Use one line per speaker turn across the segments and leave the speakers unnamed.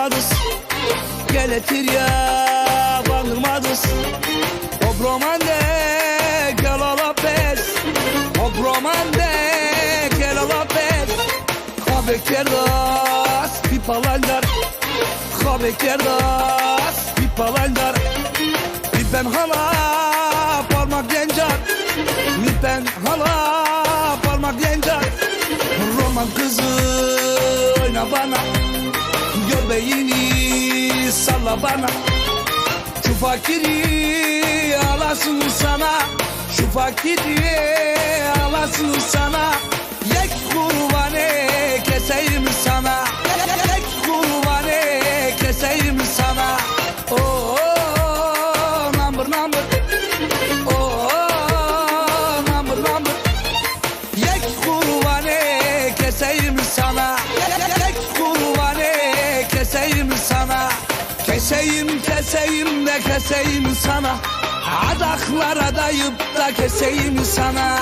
Bandırmadız Geletir ya bandırmadız O bromande gel ala pes. O bromande gel ala pes. Habe kerdas pipalandar Habe kerdas pipalandar Bir ben hala parmak gencar. Bir ben hala parmak gencar. Roman kızı oyna bana Göbeğini salla bana. Şu fakiri alasın sana. Şu fakiri alasın sana. Yek kurbanı keseyim Keseyim de keseyim sana. Adaklara dayıp da keseyim sana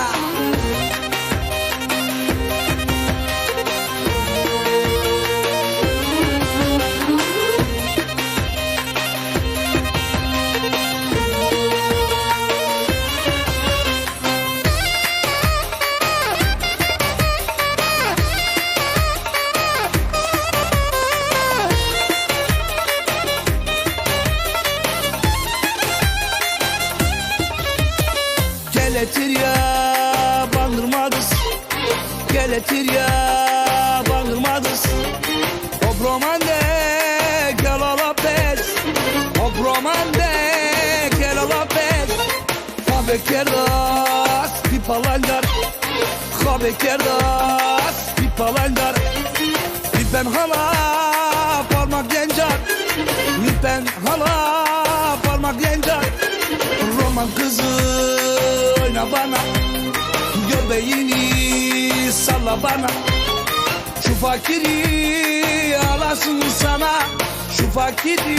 Geletir ya bandırmadız Geletir ya bandırmadız O bromande gel ala pes O bromande gel ala pes Habe kerdas pipalandar Habe kerdas pipalandar Bir ben hala parmak gencar. Bir ben hala parmak gencar. Roman kızı oyna bana. Göbeğini salla bana. Şu fakiri alasın sana. Şu fakiri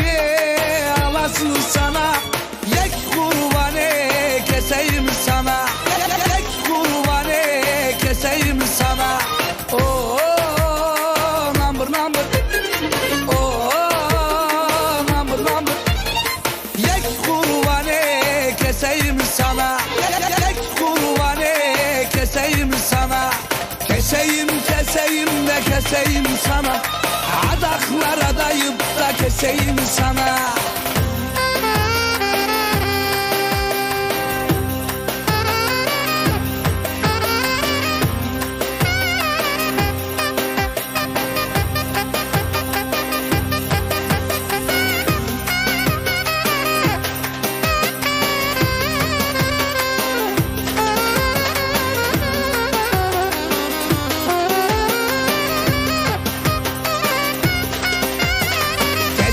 alasın sana. Yek kurbanı keseyim sana. Yek kurbanı keseyim sana. Oh, oh number number. Oh, oh number. Keseyim keseyim sana. Adaklara dayıp da keseyim sana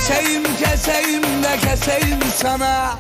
Keseyim keseyim de keseyim sana